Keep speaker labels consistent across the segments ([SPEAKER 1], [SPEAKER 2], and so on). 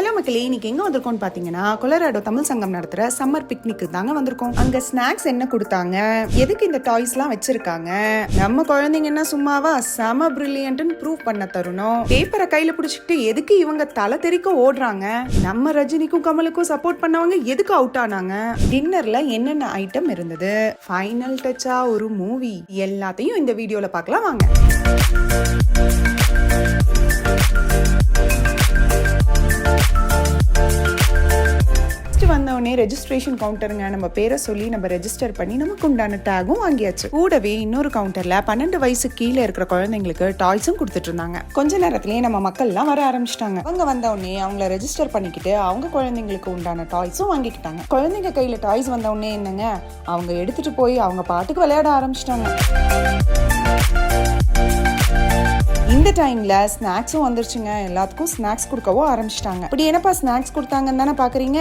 [SPEAKER 1] Hello மக்களே இன்னைக்கு எங்க வந்திருக்கோம்னு பாத்தீங்கன்னா கொலராடோ தமிழ் சங்கம் நடத்துற சம்மர் பிக்னிக்கு தாங்க வந்திருக்கோம். அங்க ஸ்நாக்ஸ் என்ன கொடுத்தாங்க? எதுக்கு இந்த டாய்ஸ்லாம் வச்சிருக்காங்க? நம்ம குழந்தைங்க என்ன சும்மாவா செம பிரில்லியன்ட்னு ப்ரூவ் பண்ண தருணம்? பேப்பரை கையில பிடிச்சிட்டு எதுக்கு இவங்க தலை தெறிக்க ஓடுறாங்க? நம்ம ரஜினிக்கும் கமலுக்கும் சப்போர்ட் பண்ணவங்க எதுக்கு அவுட் ஆனாங்க? டின்னர்ல என்னென்ன ஐட்டம் இருந்தது? ஃபைனல் டச்சா ஒரு மூவி எல்லாத்தையும் இந்த வீடியோல பார்க்கலாம் வாங்க. ரெஜிஸ்ட்ரேஷன் கவுண்டருங்க நம்ம பேரை சொல்லி நம்ம ரெஜிஸ்டர் பண்ணி நமக்கு உண்டான டேகும் வாங்கியாச்சு. கூடவே இன்னொரு கவுண்டர்ல பன்னெண்டு வயசு கீழே இருக்கிற குழந்தைங்களுக்கு டாய்ஸும் கொடுத்துட்டு இருந்தாங்க கொஞ்ச நேரத்திலேயே நம்ம மக்கள்லாம் வர ஆரம்பிச்சிட்டாங்க. அவங்க வந்தவொடனே அவங்கள ரெஜிஸ்டர் பண்ணிக்கிட்டு அவங்க குழந்தைங்களுக்கு உண்டான டாய்ஸும் வாங்கிக்கிட்டாங்க. குழந்தைங்க கையில டாய்ஸ் வந்தவொடனே என்னங்க? அவங்க எடுத்துட்டு போய் அவங்க பாட்டுக்கு விளையாட ஆரம்பிச்சிட்டாங்க. இந்த டைம்ல ஸ்நாக்ஸும் வந்துருச்சுங்க. எல்லாத்துக்கும் ஸ்நாக்ஸ் கொடுக்கவும் ஆரம்பிச்சிட்டாங்க. இப்படி என்னப்பா ஸ்நாக்ஸ் கொடுத்தாங்கன்னு தானே பாக்குறீங்க?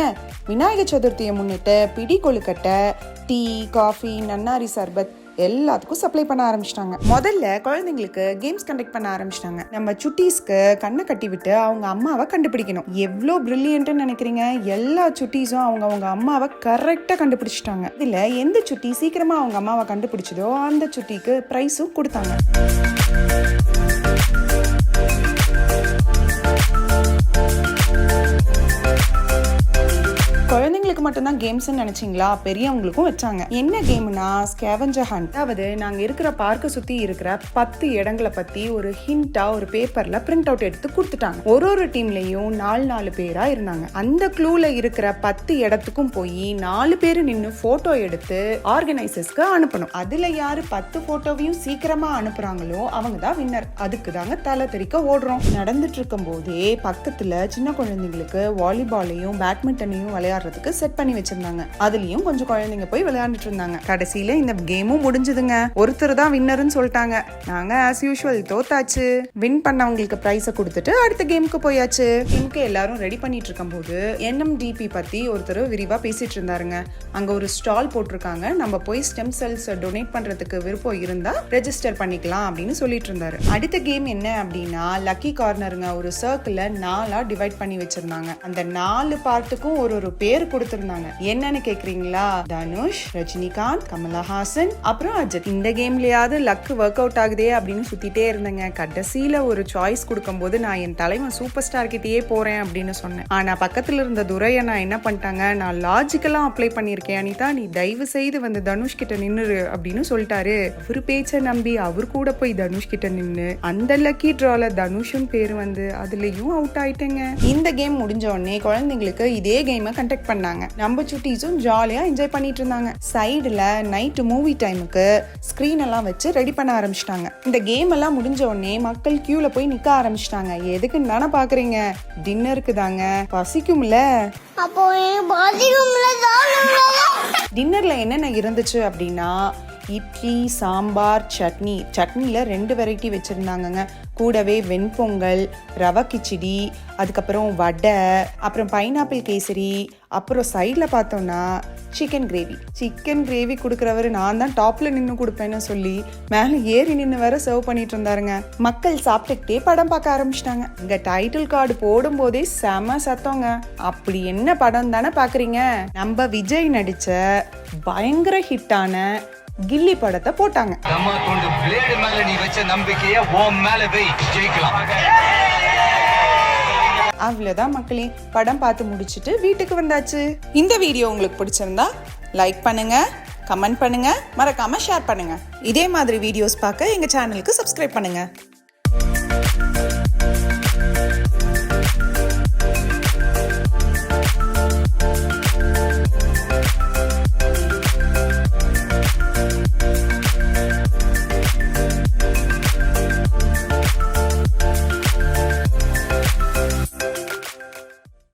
[SPEAKER 1] விநாயகர் சதுர்த்தியை முன்னிட்டு பிடி கொழுக்கட்டை டீ காஃபி நன்னாரி சர்பத் எல்லாத்துக்கும் சப்ளை பண்ண ஆரம்பிச்சிட்டாங்க. முதல்ல குழந்தைங்களுக்கு கேம்ஸ் கண்டக்ட் பண்ண ஆரம்பிச்சிட்டாங்க. நம்ம சுட்டீஸ்க்கு கண்ணை கட்டி விட்டு அவங்க அம்மாவை கண்டுபிடிக்கணும். எவ்வளோ பிரில்லியன்ட்னு நினைக்கிறீங்க? எல்லா சுட்டீஸும் அவங்க அவங்க அம்மாவை கரெக்டாக கண்டுபிடிச்சிட்டாங்க. இதில் எந்த சுட்டி சீக்கிரமாக அவங்க அம்மாவை கண்டுபிடிச்சதோ அந்த சுட்டிக்கு ப்ரைஸும் கொடுத்தாங்க. மட்டும்தான் கேம்ஸ்னு நினைச்சிங்களா? பெரியவங்களுக்கும் வச்சாங்க. என்ன கேம்னா ஸ்கேவஞ்சர் ஹண்ட் அதாவது நாங்கள் இருக்கிற பார்க்கை சுற்றி இருக்கிற பத்து இடங்களை பற்றி ஒரு ஹிண்ட்டாக ஒரு பேப்பரில் பிரிண்ட் அவுட் எடுத்து கொடுத்துட்டாங்க. ஒரு ஒரு டீம்லேயும் நாலு நாலு பேராக இருந்தாங்க. அந்த க்ளூவில் இருக்கிற பத்து இடத்துக்கும் போய் நாலு பேர் நின்று ஃபோட்டோ எடுத்து ஆர்கனைசர்ஸ்க்கு அனுப்பணும். அதில் யார் பத்து ஃபோட்டோவையும் சீக்கிரமாக அனுப்புகிறாங்களோ அவங்க தான் வின்னர் அதுக்கு தாங்க தலை தெறிக்க ஓடுறோம். நடந்துட்டு இருக்கும் போதே பக்கத்தில் சின்ன குழந்தைங்களுக்கு வாலிபாலையும் பேட்மிண்டனையும் விளையாடுறதுக்கு செட் பண்ணி வச்சிருந்தாங்க. அதுலயும் கொஞ்சம் குழந்தைங்க போய் விளையாண்டுட்டு இருந்தாங்க. கடைசியில இந்த கேமும் முடிஞ்சதுங்க. ஒருத்தர் தான் வின்னர்னு சொல்லிட்டாங்க. நாங்க ஆஸ் யூஷுவல் தோத்தாச்சு. வின் பண்ணவங்களுக்கு பிரைஸை கொடுத்துட்டு அடுத்த கேமுக்கு போயாச்சு. கேமுக்கு எல்லாரும் ரெடி பண்ணிட்டு இருக்கும்போது என்எம்டிபி பத்தி ஒருத்தர் விரிவா பேசிட்டு இருந்தாருங்க. அங்க ஒரு ஸ்டால் போட்டிருக்காங்க. நம்ம போய் ஸ்டெம் செல்ஸ் டொனேட் பண்றதுக்கு விருப்பம் இருந்தா ரெஜிஸ்டர் பண்ணிக்கலாம் அப்படின்னு சொல்லிட்டு இருந்தாரு. அடுத்த கேம் என்ன அப்படின்னா லக்கி கார்னருங்க ஒரு சர்க்கிளை நாலா டிவைட் பண்ணி வச்சிருந்தாங்க. அந்த நாலு பார்ட்டுக்கும் ஒரு ஒரு பேர் கொடுத்துருந்தாங்க. என்னன்னு கேக்குறீங்களா? தனுஷ் ரஜினிகாந்த் கமலஹாசன் அப்புறம் அஜித். இந்த கேம்லயாவது லக் ஒர்க் அவுட் ஆகுதே அப்படின்னு சுத்திட்டே இருந்தேங்க. கடைசியில ஒரு சாய்ஸ் கொடுக்கும்போது நான் என் தலைவன் சூப்பர் ஸ்டார் கிட்டேயே போறேன் அப்படின்னு சொன்னேன். ஆனா பக்கத்துல இருந்த துரைய நான் என்ன பண்ணிட்டாங்க? நான் லாஜிக்கலா அப்ளை பண்ணியிருக்கேன் அனிதா. நீ தயவு செய்து வந்து தனுஷ் கிட்ட நின்னுரு அப்படின்னு சொல்லிட்டாரு. அவரு பேச்ச நம்பி அவர் கூட போய் தனுஷ் கிட்ட நின்னு அந்த லக்கி ட்ரால தனுஷும் பேர் வந்து அதுலயும் அவுட் ஆயிட்டேங்க. இந்த கேம் முடிஞ்ச உடனே குழந்தைங்களுக்கு இதே கேமை கண்டக்ட் பண்ணாங்க. நம்ம சுட்டீஸும் ஜாலியா என்ஜாய் பண்ணிட்டு இருந்தாங்க. சைடுல நைட்டு மூவி டைமுக்கு ஸ்க்ரீன் எல்லாம் வச்சு ரெடி பண்ண ஆரம்பிச்சிட்டாங்க. இந்த கேம் எல்லாம் முடிஞ்ச உடனே மக்கள் கியூல போய் நிக்க ஆரம்பிச்சிட்டாங்க. எதுக்குன்னு தானே பாக்குறீங்க? டின்னருக்கு தாங்க. பசிக்கும்ல?
[SPEAKER 2] அப்போ
[SPEAKER 1] டின்னர்ல என்னென்ன இருந்துச்சு அப்படின்னா இட்லி சாம்பார் சட்னி. சட்னியில் ரெண்டு வெரைட்டி வச்சுருந்தாங்கங்க. கூடவே வெண்பொங்கல் ரவை கிச்சடி அதுக்கப்புறம் வடை அப்புறம் பைனாப்பிள் கேசரி அப்புறம் சைடில் பார்த்தோன்னா சிக்கன் கிரேவி சிக்கன் கிரேவி கொடுக்குறவர் நான் தான் டாப்பில் நின்று கொடுப்பேன்னு சொல்லி மேலே ஏறி நின்று வேற சர்வ் பண்ணிட்டு இருந்தாருங்க. மக்கள் சாப்பிட்டுக்கிட்டே படம் பார்க்க ஆரம்பிச்சிட்டாங்க. இங்கே டைட்டில் கார்டு போடும்போதே செம சத்தங்க. அப்படி என்ன படம் தானே பார்க்குறீங்க நம்ம விஜய் நடித்த பயங்கர ஹிட்டான கில்லி படத்தை போட்டாங்க. அவ்வளோதான் மக்களே. படம் பார்த்து முடிச்சுட்டு வீட்டுக்கு வந்தாச்சு. இந்த வீடியோ உங்களுக்கு பிடிச்சிருந்தா லைக் பண்ணுங்க கமெண்ட் பண்ணுங்க மறக்காம ஷேர் பண்ணுங்க. இதே மாதிரி வீடியோஸ் பார்க்க எங்க சேனலுக்கு சப்ஸ்கிரைப் பண்ணுங்க.